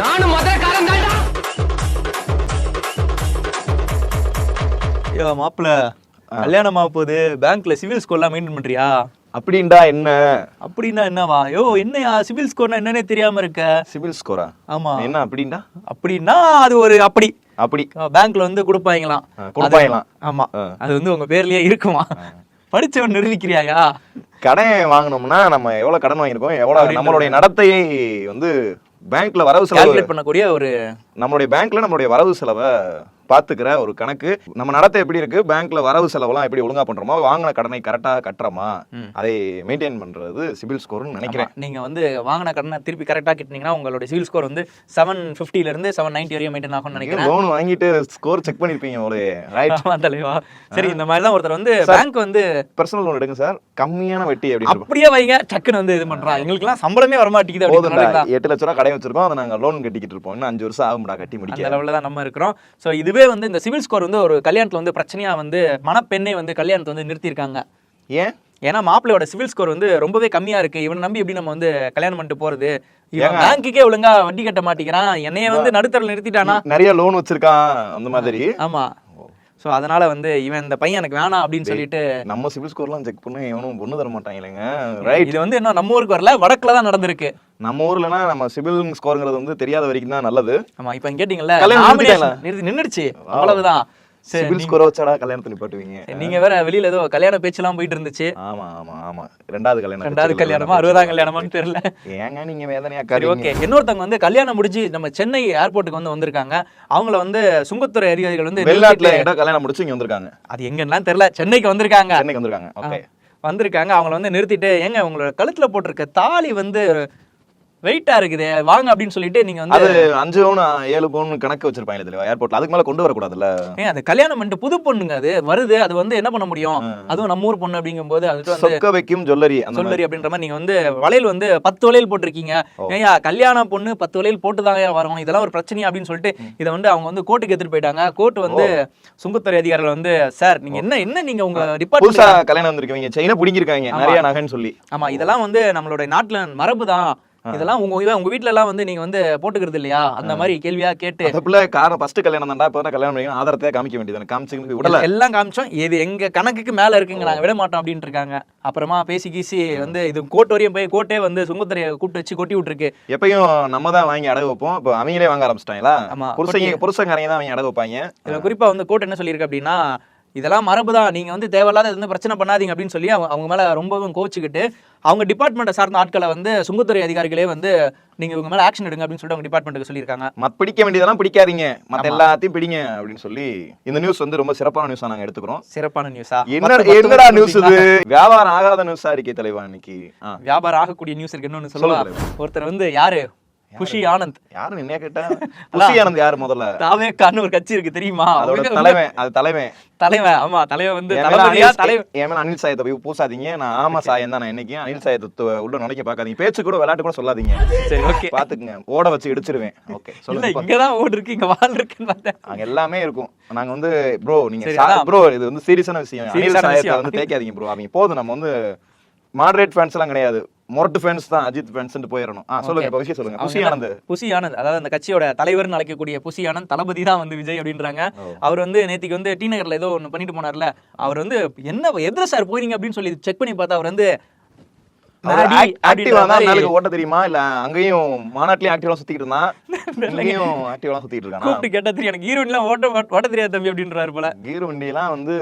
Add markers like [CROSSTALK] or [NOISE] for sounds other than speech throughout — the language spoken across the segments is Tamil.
நானும் மதுரக்காரன் தான்டா. ஐயோ மாப்பிள்ள கல்யாணம் ஆக போகுது. பேங்க்ல சிவில் ஸ்கோர்லாம் மெயின்டைன் பண்றியா? அப்படின்டா என்ன? அப்படின்னா என்னவா? யோ என்னையா? சிவில் ஸ்கோர்னா என்னன்னே தெரியாம இருக்க. சிவில் ஸ்கோரா ஆமா. என்ன அப்படின்டா? அப்படின்னா அது ஒரு அப்படி. அப்படி. பேங்க்ல வந்து கொடுப்பாங்களாம். கொடுப்பாங்களாம். ஆமா. ஆ. அது வந்து உங்க பேர்லயே இருக்குமா? படிச்சவன் நிரூபிக்கிறியாயா? கடன் வாங்கினோம்னா நம்ம எவ்வளவு கடன் வாங்கியிருக்கோம்? எவ்வளவு நம்மளுடைய நடத்தையை வந்து பேங்க்ல வரவு செலவு பண்ணக்கூடிய ஒரு நம்மளுடைய பேங்க்ல நம்மளுடைய வரவு செலவை பாத்துக்கிற ஒரு கணக்கு. நம்ம நடத்தை எப்படி இருக்கு? பேங்க்ல வரவு செலவெல்லாம் எப்படி ஒழுங்கா பண்றோமா வாங்கின கடனை கரெக்டா கட்டுறோமா? அதை மெயின்டைன் பண்றது சிபில் ஸ்கோர்னு நினைக்கிறேன். நீங்க வந்து வாங்கின கடனை திருப்பி கரெக்டா கட்டினீங்கன்னா உங்களுடைய சிவில் ஸ்கோர் வந்து செவன் ல இருந்து செவன் நைன்டி வரையும் மெயின்டைன் ஆகும்னு நினைக்கிறேன். லோன் வாங்கிட்டு ஸ்கோர் செக் பண்ணிருப்பீங்க ஒரு ரைட் தலைவா சரி இந்த மாதிரி தான் ஒருத்தர் வந்து பேங்க் வந்து பர்சனல் லோன் எடுங்க சார் கம்மியான வட்டி இருக்கும். அப்படியே வைங்க. டக்குன்னு வந்து இது பண்றான் எங்களுக்குலாம் சம்பளமே வர மாட்டேங்குது. எட்டு லட்ச ரூபா கடை வச்சிருக்கோம். அதை நாங்க லோன் கட்டிக்கிட்டு இருப்போம். இன்னும் அஞ்சு வருஷம் ஆகும்டா கட்டி முடிக்க. லெவலில் தான் நம்ம இருக்கிறோம். ஸோ இதுவே வந்து இந்த சிவில் ஸ்கோர் வந்து ஒரு கல்யாணத்துல வந்து பிரச்சனையா வந்து மணப்பெண்ணை வந்து கல்யாணத்தை வந்து நிறுத்தியிருக்காங்க. ஏன்? ஏன்னா மாப்பிள்ளையோட சிவில் ஸ்கோர் வந்து ரொம்பவே கம்மியா இருக்கு. இவன் நம்பி எப்படி நம்ம வந்து கல்யாணம் பண்ணிட்டு ஏங்க? பேங்க்குக்கே ஒழுங்கா வட்டி கட்ட மாட்டேங்கிறான். என்னைய வந்து நடுத்தரில் நிறுத்திட்டானா? நிறைய லோன் வச்சிருக்கான் அந்த மாதிரி. ஆமா. ஸோ அதனால வந்து இவன் இந்த பையன் எனக்கு வேணாம் அப்படின்னு சொல்லிட்டு நம்ம சிபில் ஸ்கோர்லாம் செக் பண்ண எவனும் பொண்ணு தர மாட்டாங்களேங்க ரைட் இது வந்து இன்னும் நம்ம ஊருக்கு வரல வடக்குல தான் நடந்திருக்கு. நம்ம ஊர்லனா நம்ம சிபில் ஸ்கோருங்கிறது வந்து தெரியாத வரைக்கும் தான் நல்லது. ஆமா இப்போ கேட்டீங்கல்ல நின்னுடுச்சு. அவ்வளவுதான். சிபில் ஸ்கோரை வச்சாடா கல்யாணத்தை நிப்பாட்டுவீங்க. நீங்க வேற வெளியில ஏதோ கல்யாண பேச்செல்லாம் போயிட்டு இருந்துச்சு ஆமா ஆமா ஆமா. ரெண்டாவது கல்யாணம் ரெண்டாவது கல்யாணமா அறுபதாம் கல்யாணமான்னு தெரியல. ஏங்க நீங்க வேதனையா சரி ஓகே. இன்னொருத்தவங்க வந்து கல்யாணம் முடிஞ்சு நம்ம சென்னை ஏர்போர்ட்டுக்கு வந்து வந்திருக்காங்க. அவங்கள வந்து சுங்கத்துறை அதிகாரிகள் வந்து வெளிநாட்டுல கல்யாணம் முடிச்சு இங்க வந்திருக்காங்க. அது எங்கன்னு தெரியல. சென்னைக்கு வந்திருக்காங்க. சென்னைக்கு வந்திருக்காங்க. ஓகே. வந்திருக்காங்க. அவங்கள வந்து நிறுத்திட்டு ஏங்க உங்களோட கழுத்துல போட்டிருக்க தாலி வந்து வெயிட்டா இருக்குது. வாங்க அப்படின்னு சொல்லிட்டு நீங்க வந்து அது அஞ்சு பவுன் ஏழு பவுன் கணக்கு வச்சிருப்பாங்க இதுல ஏர்போர்ட்ல அதுக்கு மேல கொண்டு வரக்கூடாதுல்ல? ஏன் அது கல்யாணம் பண்ணிட்டு புது பொண்ணுங்க அது. வருது அது வந்து என்ன பண்ண முடியும்? அதுவும் நம்ம ஊர் பொண்ணு அப்படிங்கும்போது அதுக்கு வந்து சொக்க வைக்கும் ஜுவல்லரி. சொல்லரி அப்படின்ற மாதிரி நீங்க வந்து வளையல் வந்து பத்து வளையல் போட்டிருக்கீங்க. ஏயா கல்யாண பொண்ணு பத்து வளையல் போட்டு தாங்க வரும். இதெல்லாம் ஒரு பிரச்சனையா அப்படின்னு சொல்லிட்டு இதை வந்து அவங்க வந்து கோர்ட்டுக்கு எடுத்துட்டு போயிட்டாங்க. கோர்ட் வந்து சுங்கத்துறை அதிகாரிகள் வந்து சார் நீங்க என்ன என்ன நீங்க உங்க டிபார்ட்மெண்ட் கல்யாணம் வந்திருக்கீங்க. செயினை பிடிங்கிருக்காங்க நிறைய நகைன்னு சொல்லி. ஆமா. இதெல்லாம் வந்து நம்மளுடைய நாட்டுல மரபு தான் இதெல்லாம் உங்க உங்க வீட்ல எல்லாம் வந்து நீங்க வந்து போட்டுக்கிறது இல்லையா? அந்த மாதிரி கேள்வியா கேட்டு. அந்த பிள்ளை காரணம் ஃபர்ஸ்ட் கல்யாணம் தான்டா இப்போ கல்யாணம் பண்ணிக்கணும் ஆதாரத்தை காமிக்க வேண்டியது காமிச்சு விடல. எல்லாம் காமிச்சோம். இது எங்க கணக்குக்கு மேல இருக்குங்க நாங்க விட மாட்டோம் அப்படின்ட்டு இருக்காங்க. அப்புறமா பேசி கீசி வந்து இது கோர்ட் வரையும் போய் கோர்ட்டே வந்து சுங்கத்துறையை கூப்பிட்டு வச்சு கொட்டி விட்டுருக்கு. எப்பயும் நம்ம தான் வாங்கி அடகு வைப்போம். இப்போ அவங்களே வாங்க ஆரம்பிச்சிட்டாங்களா? ஆமா, புருஷங்க புருஷங்காரங்க தான் அவங்க அடகு வைப்பாங்க. இதுல குறிப்பா வந்து கோர்ட் என்ன சொல்லியிருக்கு அப்படின்னா இதெல்லாம் மரபு தான். நீங்க வந்து தேவையில்லாத எந்த பிரச்சனை பண்ணாதீங்க அப்படின்னு சொல்லி அவங்க மேல ரொம்பவும் கோச்சிக்கிட்டு அவங்க டிபார்ட்மெண்ட்டை சார்ந்த ஆட்களை வந்து சுங்கத்துறை அதிகாரிகளே வந்து நீங்க இவங்க மேல ஆக்ஷன் எடுங்க அப்படின்னு சொல்லிட்டு அவங்க டிபார்ட்மெண்ட்டுக்கு சொல்லியிருக்காங்க. மத் பிடிக்க வேண்டியதெல்லாம் பிடிக்காதீங்க. மத்த எல்லாத்தையும் பிடிங்க அப்படின்னு சொல்லி இந்த நியூஸ் வந்து ரொம்ப சிறப்பான நியூஸா நாங்க எடுத்துக்கிறோம். சிறப்பான நியூஸா என்ன என்னடா நியூஸ் இது? வியாபாரம் ஆகாத நியூஸா இருக்கே தலைவா இன்னைக்கு. வியாபாரம் ஆகக்கூடிய நியூஸ் இருக்கு. இன்னொன்னு சொல்லுவா. சொல்லுங்க. ஒருத்தர் வந்து யாரு? [LAUGHS] குஷி ஆனந்த். யாரு என்ன கேட்டா? புசி ஆனந்த் யாரு முதல்ல? தாவேக்கான்னு ஒரு கட்சி இருக்கு தெரியுமா? அதோட தலைவன் அது தலைவன். தலைவன் ஆமா தலைவன் வந்து அனில் தலைவன். மேல அனில் சாயத்தை போய் பூசாதீங்க. நான் ஆமா சாயம் தான் நான் என்னைக்கும் அனில் சாயத்தை உள்ள நுழைக்க பார்க்காதீங்க. பேச்சு கூட விளையாட்டு கூட சொல்லாதீங்க. சரி ஓகே. பாத்துக்குங்க. ஓட வச்சு இடிச்சிருவேன். ஓகே சொல்லுங்க இங்கதான் ஓடு இருக்கு இங்க வால் இருக்குன்னு பார்த்தேன். அங்க எல்லாமே இருக்கும். நாங்க வந்து ப்ரோ நீங்க. ப்ரோ இது வந்து சீரியஸான விஷயம். அனில் சாயத்தை. வந்து தேய்க்காதீங்க ப்ரோ அவங்க போதும். நம்ம வந்து மாடரேட் ஃபேன்ஸ் எல்லாம் கிடையாது. மொரட்டு ஃபேன்ஸ் தான் அஜித் ஃபேன்ஸ் போயிடணும் ஆ சொல்லுங்க இப்ப விஷயம் சொல்லுங்க. புசி ஆனந்த். புசி ஆனந்த் அதாவது அந்த கட்சியோட தலைவர்னு அழைக்கக்கூடிய புசி ஆனந்த் தளபதி தான் வந்து விஜய் அப்படின்றாங்க. அவர் வந்து நேத்திக்கு வந்து டி நகர்ல ஏதோ ஒண்ணு பண்ணிட்டு போனார்ல. அவர் வந்து என்ன எதிர சார் போறீங்க? அப்படின்னு சொல்லி செக் பண்ணி பார்த்தா அவர் வந்து ஆக்டிவா தான் ஓட்ட தெரியுமா? இல்ல அங்கேயும் மாநாட்டிலயும் ஆக்டிவா சுத்திட்டு இருந்தான். [LAUGHS] இங்கேயும் ஆக்டிவா சுத்திட்டு இருக்கானா? கூப்பிட்டு கேட்டா தெரியும் எனக்கு ஹீரோயின்லாம் ஓட்ட ஓட்ட தெரியாது தம்பி அப்படின்றாரு போல. கீர் வண்டியெல்லாம் வந்து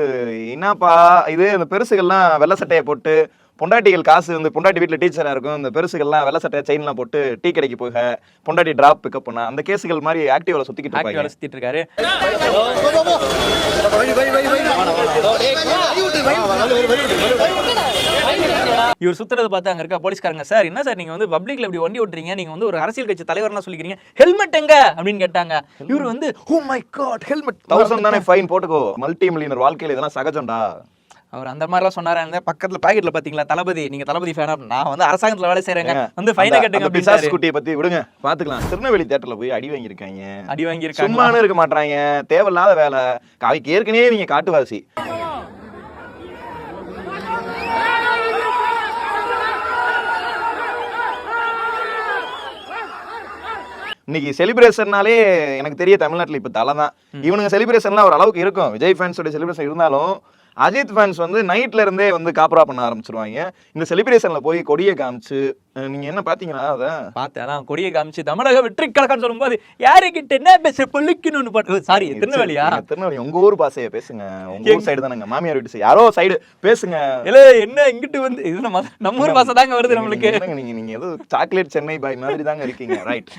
என்னப்பா இது இந்த பெருசுகள்லாம் வெள்ளை சட்டையை போட்டு பொண்டாட்டிகள் காசு வந்து பொண்டாட்டி வீட்டில் டீச்சராக இருக்கும் இந்த பெருசுகள்லாம் வெள்ளை சட்டை செயின்லாம் போட்டு டீ கடைக்கு போக பொண்டாட்டி டிராப் பிக்கப் பண்ண அந்த கேஸுகள் மாதிரி ஆக்டிவால சுத்திக்கிட்டு ஆக்டிவால இருப்பாங்க. சுத்திட்டு இருக்காரு. இவர் சுத்துறத பார்த்து அங்க இருக்க போலீஸ்காரங்க சார் என்ன சார் நீங்க வந்து பப்ளிக்ல இப்படி வண்டி ஓட்டுறீங்க? நீங்க வந்து ஒரு அரசியல் கட்சி தலைவர்னா சொல்லிக்கிறீங்க. ஹெல்மெட் எங்க? அப்படின்னு கேட்டாங்க. இவர் வந்து oh my God helmet thousand தானே ஃபைன் போட்டுக்கோ. மல்டி மில்லியனர் வாழ்க்கையில இதெல்லாம் சகஜம்டா. அவர் அந்த மாதிரிலாம் சொன்னாரு. பக்கத்துல பாக்கெட்ல பாத்தீங்களா? தளபதி நீங்க தளபதி ஃபேனா நான் வந்து அரசாங்கத்துல வேலை செய்றேங்க. வந்து ஃபைனை கட்டுங்க பிசாஸ் குட்டியை பத்தி விடுங்க பாத்துக்கலாம். திருநெல்வேலி தேட்டர்ல போய் அடி வாங்கியிருக்காங்க. அடி வாங்கியிருக்காங்க. சும்மானு இருக்க மாட்டாங்க தேவையில்லாத வேலை. அவைக்கு ஏற்கனவே நீங்க காட்டுவாசி இன்னைக்கு செலிப்ரேஷன்னாலே எனக்கு தெரிய தமிழ்நாட்டுல இப்ப தலை தான். இவனுங்க செலிப்ரேஷன்லாம் ஒரு அளவுக்கு இருக்கும். விஜய் ஃபேன்ஸோட செலிப்ரேஷன் இருந்தாலும் அஜித் ஃபேன்ஸ் வந்து நைட்ல இருந்தே வந்து காப்பரா பண்ண ஆரம்பிச்சிருவாங்க. இந்த செலிப்ரேஷன்ல போய் கொடியை காமிச்சு நீங்க என்ன பாத்தீங்களா அத? பார்த்தேன். கொடியை காமிச்சு தமிழக வெற்றி கழகம் சொல்லும்போது யாருக்கிட்ட என்ன பேச பொழுக்கணும்னு பாட்டு சாரி திருநெல்வேலியா? திருநெல்வேலி உங்க ஊர் பாசைய பேசுங்க. உங்க ஊர் சைடு தானங்க மாமியார் வீட்டு. யாரோ சைடு பேசுங்க. இல்ல என்ன இங்கிட்டு வந்து இது நம்ம நம்ம ஊர் பாசை தாங்க வருது நம்மளுக்கு. நீங்க நீங்க ஏதோ சாக்லேட் சென்னை பாய் மாதிரி தாங்க இருக்கீங்க. [LAUGHS] ரைட்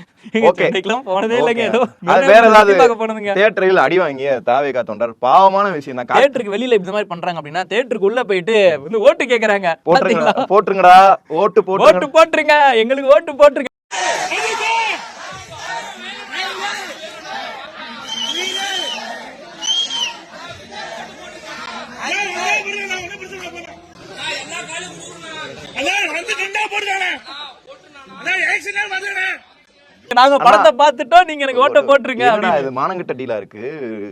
ஓகே போனதே இல்லைங்க ஏதோ வேற ஏதாவது போனதுங்க. தியேட்டரில் அடி வாங்கிய தாவேகா தொண்டர். பாவமான விஷயம் தான். கா- தேட்டருக்கு வெளியில இந்த மாதிரி பண்றாங்க அப்படின்னா தேட்டருக்கு உள்ள போயிட்டு வந்து ஓட்டு கேக்குறாங்க. போட்டுருங்கடா. ஓட்டு போட்டு ஓட்டு போட்டுருங்க. எங்களுக்கு ஓட்டு போட்டுருங்க. நாங்க படத்தை பார்த்துட்டோம். நீங்க எனக்கு ஓட்ட போட்டுருங்க இது மானங்கிட்ட டீலா இருக்கு?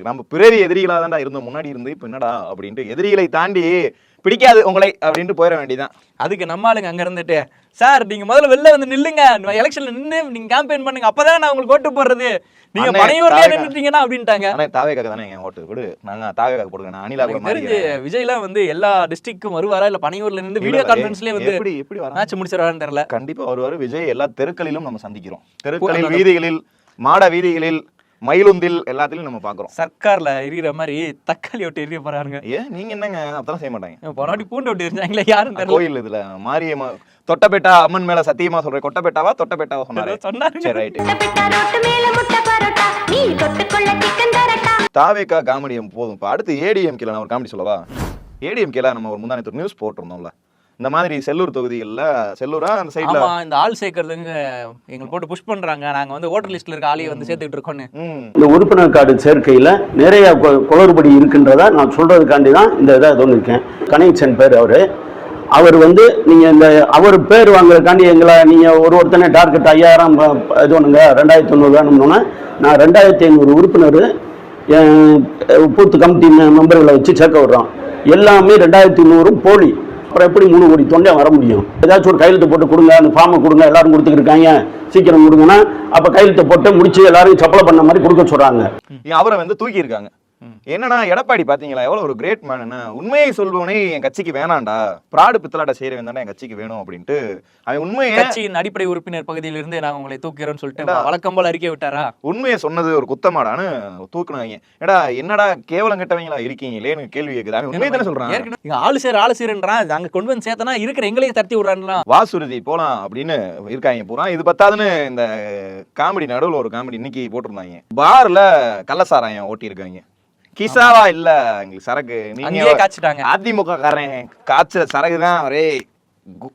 நம்ம பிறவி எதிரிகளா தான்டா இருந்தோம். முன்னாடி இருந்து இப்ப என்னடா அப்படின்ட்டு எதிரிகளை தாண்டி பிடிக்காது உங்களை அப்படின்ட்டு போயிட வேண்டியதான் அதுக்கு நம்ம ஆளுங்க அங்க இருந்துட்டு சார் நீங்க முதல்ல வெளில வந்து நில்லுங்க. எலெக்ஷன்ல நின்னு நீங்க கேம்பெயின் பண்ணுங்க. அப்பதான் நான் உங்களுக்கு ஓட்டு போடுறது. நீங்க அண்ணே, பனையூர்லயே தாவேகா. நின்னுட்டீங்கன்னா அப்படின்ட்டாங்க. ஆனா தாவேக்காக தானே என் ஓட்டு? விடு. நாங்க தாவேக்காக போடுங்க நான் அனிலா கூட தெரிஞ்சு விஜய்லாம் வந்து எல்லா டிஸ்ட்ரிக்ட்க்கும் வருவாரா? இல்ல பனையூர்ல இருந்து வீடியோ கான்ஃபரன்ஸ்லயே வந்து எப்படி எப்படி மேட்ச் முடிச்சிருவாருன்னு தெரியல. கண்டிப்பா வருவாரு. விஜய் எல்லா தெருக்களிலும் நம்ம சந்திக்கிறோம். தெருக்களில் வீதிகளில் மாட வீதிகளில் மயிலுந்தில் எல்லாத்திலும் நம்ம பாக்குறோம் சர்க்கார்ல எரியிற மாதிரி தக்காளி ஒட்டி எரிய போறாங்க ஏன் நீங்க என்னங்க அதெல்லாம் செய்ய மாட்டாங்க? போனாடி பூண்டு ஒட்டி எரிஞ்சாங்களே யாரும் தெரியல. கோயில் இதுல மாரியம்மா தொட்டபெட்டா அம்மன் மேல சத்தியமா சொல்றேன். கொட்டபெட்டாவா தொட்டபெட்டாவா சொன்னாரு. ஏதோ சொன்னாருங்க. சரி ரைட் ரோட்டு தாவேக்கா காமெடி போதும். இப்போ அடுத்து ஏடிஎம் நான் ஒரு காமெடி சொல்லவா? ஏடிஎம் நம்ம ஒரு முந்தானத்து நியூஸ் போட்டிருந்தோம்ல. இந்த மாதிரி செல்லூர் தொகுதிகளில் செல்லூரா? அந்த சைடில் ஆமா இந்த ஆள் சேர்க்கறதுங்க எங்களை போட்டு புஷ் பண்றாங்க. நாங்க வந்து ஓட்டர் லிஸ்ட்ல இருக்க ஆளையை வந்து சேர்த்துக்கிட்டு இருக்கோம்னு. ம். இந்த உறுப்பினர் கார்டு சேர்க்கையில் நிறைய கு- குளறுபடி இருக்கின்றதா நான் சொல்றதுக்காண்டி தான் இந்த இதை தோணிருக்கேன் கணேசன் பேர் அவர். அவர் வந்து நீங்கள் இந்த அவர் பேர் வாங்குறதுக்காண்டி எங்களை நீங்கள் ஒரு ஒருத்தனை டார்கெட் ஐயாயிரம் இது பண்ணுங்க ரெண்டாயிரத்தி தொண்ணூறு வேணும்னோன்னா நான் ரெண்டாயிரத்தி ஐநூறு உறுப்பினர் பூத்து கமிட்டி மெம்பர்களை வச்சு சேர்க்க விடுறோம். எல்லாமே ரெண்டாயிரத்தி நூறும் போலி. அப்புறம் எப்படி மூணு கோடி தொண்டை வர முடியும்? ஏதாச்சும் ஒரு கையெழுத்து போட்டு கொடுங்க அந்த ஃபார்மை கொடுங்க எல்லாரும் கொடுத்துருக்காங்க சீக்கிரம் கொடுங்கன்னா அப்போ கையெழுத்து போட்டு முடிச்சு எல்லாரும் சப்பளை பண்ண மாதிரி கொடுக்க சொல்றாங்க. அவரை வந்து தூக்கி இருக்காங்க என்னன்னா எடப்பாடி பாத்தீங்களா? எவ்வளவு ஒரு கிரேட் மேன் உண்மையை சொல்பவனே என் கட்சிக்கு வேணாம்டா. பிராடு பித்தலாட்ட செய்யறவன் தானே என் கட்சிக்கு வேணும் அப்படின்ட்டு. அவன் உண்மையை கட்சியின் அடிப்படை உறுப்பினர் பகுதியில இருந்து நாங்க உங்களை தூக்கிறோம்னு சொல்லிட்டு வழக்கம் போல அறிக்கை விட்டாரா? உண்மையை சொன்னது ஒரு குத்தமாடான்னு தூக்குனாங்க. ஏடா என்னடா கேவலம் கெட்டவங்களா இருக்கீங்களேன்னு கேள்வி கேக்குது. அவன் உண்மையை தானே சொல்றான். ஆளு சேர் ஆளு சேருன்றான். அங்க கொண்டு வந்து சேர்த்தனா இருக்கிற எங்களையும் தட்டி விடுறான்லாம். வாசுருதி போலாம் அப்படின்னு இருக்காங்க பூரா. இது பத்தாதுன்னு இந்த காமெடி நடுவுல ஒரு காமெடி இன்னைக்கு போட்டிருந்தாங்க. பார்ல கள்ளசாராயம் ஓட்டி இருக்காங்க கிசாவா இல்ல எங்களுக்கு சரக்கு. நீங்க காய்ச்சிட்டாங்க. அதிமுக காரன் காய்ச்ச சரக்கு தான் ஒரே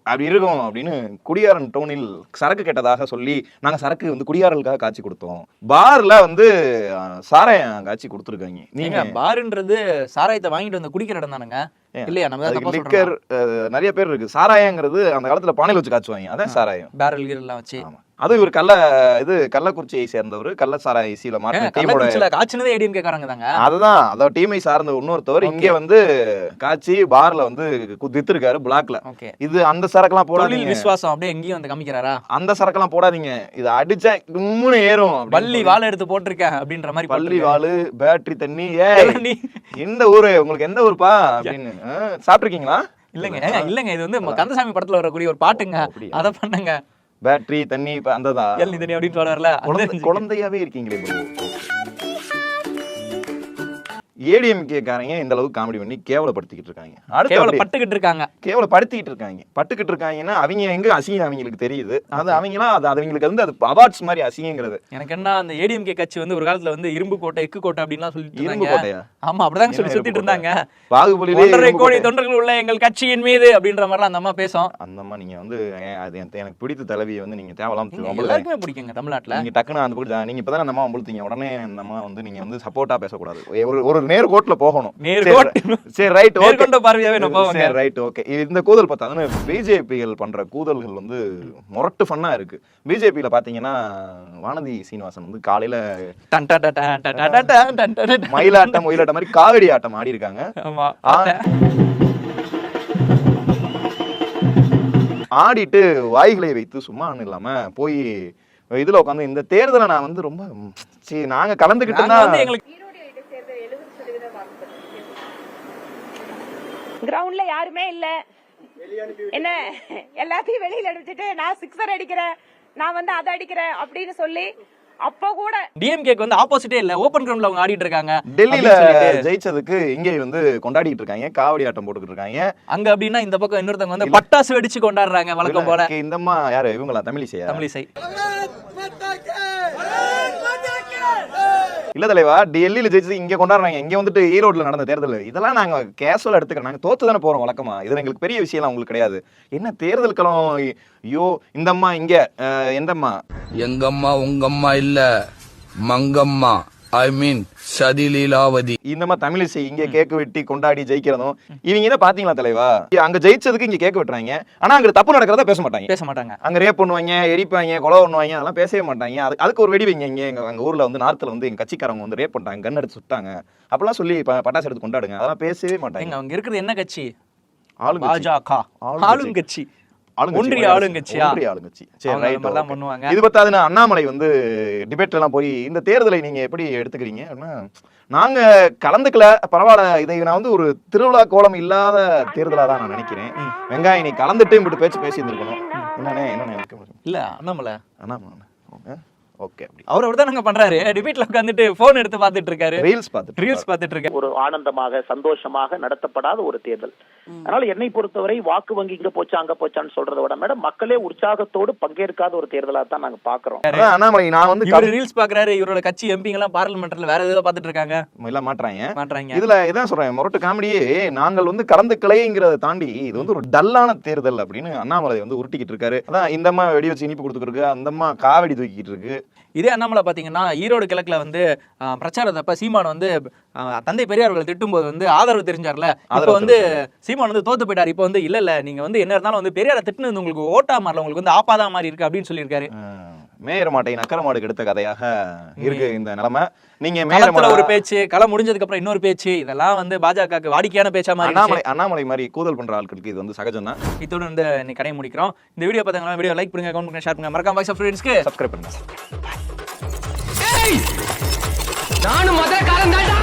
அப்படி இருக்கும் அப்படின்னு குடியாரன் டோனில் சரக்கு கேட்டதாக சொல்லி நாங்க சரக்கு வந்து குடியாரலுக்காக காய்ச்சி கொடுத்தோம். பார்ல வந்து சாராயம் காய்ச்சி கொடுத்துருக்காங்க. நீங்க பாருன்றது சாராயத்தை வாங்கிட்டு வந்து குடிக்கிற இடம் தானுங்க? இல்லையா? நம்ம லிக்கர் நிறைய பேர் இருக்கு. சாராயங்கிறது அந்த காலத்துல பானையில் வச்சு காய்ச்சுவாங்க. அதான் சாராயம். பேரல் கீரல் எல்லாம் வச்சு. ஆமா. அது இவர் கள்ள இது கள்ளக்குறிச்சியை சேர்ந்தவர் கள்ளசாராய இசியில மாட்டின டீமோட காய்ச்சினதே ஏடிஎம் கேட்கறாங்க தாங்க அதுதான் அதோட டீமை சார்ந்த இன்னொருத்தவர் இங்க வந்து காய்ச்சி பார்ல வந்து கு- வித்திருக்காரு பிளாக்ல. இது அந்த சரக்குலாம் போடாதீங்க. விசுவாசம் அப்படியே எங்கேயும் வந்து காமிக்கிறாரா? அந்த சரக்கெல்லாம் போடாதீங்க. இது அடிச்சா கும்முன்னு ஏறும் பள்ளி. வாழை எடுத்து போட்டிருக்கேன் அப்படின்ற மாதிரி பள்ளி. வாழு பேட்டரி தண்ணி ஏய் நீ? எந்த ஊரு உங்களுக்கு எந்த ஊருப்பா அப்படின்னு. ஆ, சாப்பிட்டிருக்கீங்களா? இல்லங்க இல்லங்க. இது வந்து கந்தசாமி படத்துல வரக்கூடிய ஒரு பாட்டுங்க? அத பண்ணுங்க. பேட்டரி தண்ணி இப்ப அந்த தான். நிதனி அப்படின்னு குழந்தை குழந்தையாவே இருக்கீங்களே ப்ரோ ஏடிஎம்கே காரங்க இந்த அளவுக்கு காமெடி பண்ணி கேவலப்படுத்திக்கிட்டு இருக்காங்க? அடுத்து பட்டுக்கிட்டு இருக்காங்க. கேவலப்படுத்திக்கிட்டு இருக்காங்க. பட்டுக்கிட்டு இருக்காங்கன்னா அவங்க எங்க அசிங்கம் அவங்களுக்கு தெரியுது. அது அவங்களாம் அது அவங்களுக்கு வந்து அது அவார்ட்ஸ் மாதிரி அசிங்கங்கிறது. எனக்கு என்ன அந்த ஏடிஎம்கே கட்சி வந்து ஒரு காலத்துல வந்து இரும்பு கோட்டை எக்கு கோட்டை அப்படின்லாம் சொல்லிட்டு இரும்பு கோட்டையா? ஆமா அப்படிதாங்க சொல்லி சுத்திட்டு இருந்தாங்க. இரும்பு கோடி. தொண்டர்கள் உள்ள எங்கள் கட்சியின் மீது அப்படின்ற மாதிரிலாம் அந்த அம்மா பேசும். அந்தம்மா நீங்க வந்து அது எனக்கு- பிடித்த தலைவியை வந்து நீங்க தேவலாம் எல்லாருக்குமே பிடிக்குங்க தமிழ்நாட்டுல. நீங்க டக்குன்னு அந்த நீங்க இப்பதான் அந்த அம்மா அம்பளுத்தீங்க உடனே அந்த அம்மா வந்து நீங்க வந்து சப்போர்ட்டா பேசக்கூடாது. ஒரு ஒரு நேர்கோட்டில் போகணும். சரி ரைட் நேர்கொண்ட பார்வையாவே நான் போவாங்க. ரைட் ஓகே இந்த கூதல் பார்த்தா பிஜேபிகள் பண்ணுற கூதல்கள் வந்து முரட்டு ஃபன்னாக இருக்கு. பிஜேபியில் பார்த்தீங்கன்னா வானதி சீனிவாசன் வந்து காலையில் மயிலாட்டம் ஒயிலாட்டம் மாதிரி காவடி ஆட்டம் ஆடி இருக்காங்க. ஆடிட்டு வாய்களை வைத்து சும்மா இல்லாமல் போய் இதில் உட்காந்து இந்த தேர்தலை நான் வந்து ரொம்ப சரி நாங்கள் கலந்துக்கிட்டோம்னா எங்களுக்கு கிரவுண்ட்ல யாருமே இல்ல. என்ன? எல்லாத்தையும் வெளியில அடிச்சுட்டு நான் சிக்ஸர் அடிக்கிறேன் நான் வந்து அதை அடிக்கிறேன் அப்படின்னு சொல்லி அப்ப கூட டிஎம்கேக்கு வந்து ஆப்போசிட்டே இல்ல. ஓப்பன் கிரவுண்ட்ல அவங்க ஆடிட்டு இருக்காங்க. டெல்லியில ஜெயிச்சதுக்கு இங்கே வந்து கொண்டாடிட்டு இருக்காங்க. காவடி ஆட்டம் போட்டுக்கிட்டு இருக்காங்க. அங்க அப்படின்னா இந்த பக்கம் இன்னொருத்தவங்க வந்து பட்டாசு வெடிச்சு கொண்டாடுறாங்க வழக்கம் போல. இந்தம்மா யாரு? இவங்களா? தமிழிசையா? தமிழிசை. இல்ல தலைவா டெல்லியில ஜெயிச்சு இங்க கொண்டாடுறாங்க. இங்க வந்துட்டு ஈரோட்ல நடந்த தேர்தல். இதெல்லாம் நாங்க கேஷுவல் எடுத்துக்கிறோம். நாங்க தோத்து தானே போறோம் வழக்கமா. இது எங்களுக்கு பெரிய விஷயம்லாம் உங்களுக்கு கிடையாது. என்ன தேர்தல் களம்? ஐயோ இந்தம்மா இங்க அஹ், எந்தம்மா எங்கம்மா உங்கம்மா இல்ல மங்கம்மா. ஐ மீன் சதிலீலாவதி இந்தம்மா தமிழிசை இங்க கேக்கு வெட்டி கொண்டாடி ஜெயிக்கிறதும் இவங்க இதை பாத்தீங்களா தலைவா? அங்க ஜெயிச்சதுக்கு இங்க கேக்கு வெட்டுறாங்க. ஆனா அங்க தப்பு நடக்கிறதா பேச மாட்டாங்க. பேச மாட்டாங்க. அங்க ரேப் பண்ணுவாங்க எரிப்பாங்க கொலை பண்ணுவாங்க அதெல்லாம் பேசவே மாட்டாங்க. அது அதுக்கு ஒரு வெடி வைங்க. இங்க எங்க எங்க ஊர்ல வந்து நார்த்ல வந்து எங்க கட்சிக்காரங்க வந்து ரேப் பண்ணிட்டாங்க கன் எடுத்து சுட்டாங்க. அப்பெல்லாம் சொல்லி பட்டாசு எடுத்து கொண்டாடுங்க. அதெல்லாம் பேசவே எங்க மாட்டாங்க அவங்க இருக்கிறது என்ன கட்சி? ஆளுங்கட்சி. பாஜக. ஆளுங்கட்சி. ஒன்றிய ஆளுங்கட்சியா? ஒன்றிய ஆளுங்கட்சி. சரி ரைட் மாதிரிலாம் பண்ணுவாங்க. இது பத்தாதுன்னு அண்ணாமலை வந்து டிபேட்ல எல்லாம் போய் இந்த தேர்தலை நீங்க எப்படி எடுத்துக்கிறீங்க? அப்படின்னா நாங்க கலந்துக்கல பரவாயில்ல இதை நான் வந்து ஒரு திருவிழா கோலம் இல்லாத தேர்தலா தான் நான் நினைக்கிறேன். வெங்காயம் நீ கலந்துட்டு இப்படி பேச்சு பேசி இருந்திருக்கணும் என்னண்ணே என்னண்ணே இல்ல அண்ணாமலை. அண்ணாமலை. ஓகே அப்படி. அவர் அவர் தானங்க பண்றாரு. டிபேட்ல உட்காந்துட்டு போன் எடுத்து பார்த்துட்டு இருக்காரு. ரீல்ஸ் பார்த்துட்டு ரீல்ஸ் பார்த்துட்டு இருக்காரு. ஒரு ஆனந்தமாக சந்தோஷமாக நடத்தப்படாத ஒரு தேர்தல். அதனால என்னை பொறுத்தவரை வாக்கு வங்கி இங்க போச்சா அங்க போச்சான்னு சொல்றதை விட மேடம் மக்களே உற்சாகத்தோடு பங்கேற்காத ஒரு தேர்தலா தான் நாங்க பாக்குறோம் அண்ணாமலை நான் வந்து இவர் ரீல்ஸ் பாக்குறாரு இவரோட கட்சி எம்பிங்க எல்லாம் பார்லிமெண்ட்ல வேற ஏதோ பார்த்துட்டு இருக்காங்க? எல்லாம் மாட்டுறாங்க. மாட்றாங்க இதுல இதான் சொல்றேன் முரட்டு காமெடியே நாங்கள் வந்து கலந்துக்கலைங்கிறத தாண்டி இது வந்து ஒரு டல்லான தேர்தல் அப்படின்னு அண்ணாமலை வந்து உருட்டிக்கிட்டு இருக்காரு. அதான் இந்தம்மா வெடி வச்சு இனிப்பு கொடுத்துருக்கு அந்தம்மா காவடி தூக்கிட்டு இருக்கு. இதே அண்ணாமலை பாத்தீங்கன்னா ஈரோடு கிழக்குல வந்து பிரச்சாரத்தப்ப சீமான் வந்து தந்தை பெரியார் அவர்கள் திட்டும்போது வந்து ஆதரவு தெரிஞ்சார்ல? இப்போ வந்து சீமான் வந்து தோத்து போயிட்டார். இப்போ வந்து இல்ல இல்ல நீங்க வந்து என்ன இருந்தாலும் வந்து பெரியாரை திட்டுனது உங்களுக்கு ஓட்டா மாறல உங்களுக்கு வந்து ஆப்பாதா மாதிரி இருக்கு அப்படின்னு சொல்லியிருக்காரு. மேயர் மாட்டை நக்கர மாடு எடுத்த கதையாக இருக்கு இந்த நிலைமை. நீங்க மேயர் ஒரு பேச்சு களம் முடிஞ்சதுக்கு அப்புறம் இன்னொரு பேச்சு இதெல்லாம் வந்து பாஜகவுக்கு வாடிக்கையான பேச்சா மாதிரி அண்ணாமலை அண்ணாமலை மாதிரி கூதல் பண்ற ஆட்களுக்கு இது வந்து சகஜம் தான். இதோட வந்து இன்னைக்கு கடை முடிக்கிறோம். இந்த வீடியோ பார்த்தாங்கன்னா வீடியோ லைக் பண்ணுங்க கமெண்ட் பண்ணுங்க ஷேர் பண்ணுங்க. மறக்காம வாய்ஸ் ஆஃப் ஃப்ரெண்ட்ஸ்க்கு சப்ஸ்கிரைப் பண்ணுங்க. நானும் மதுரக்காரன் தான்டா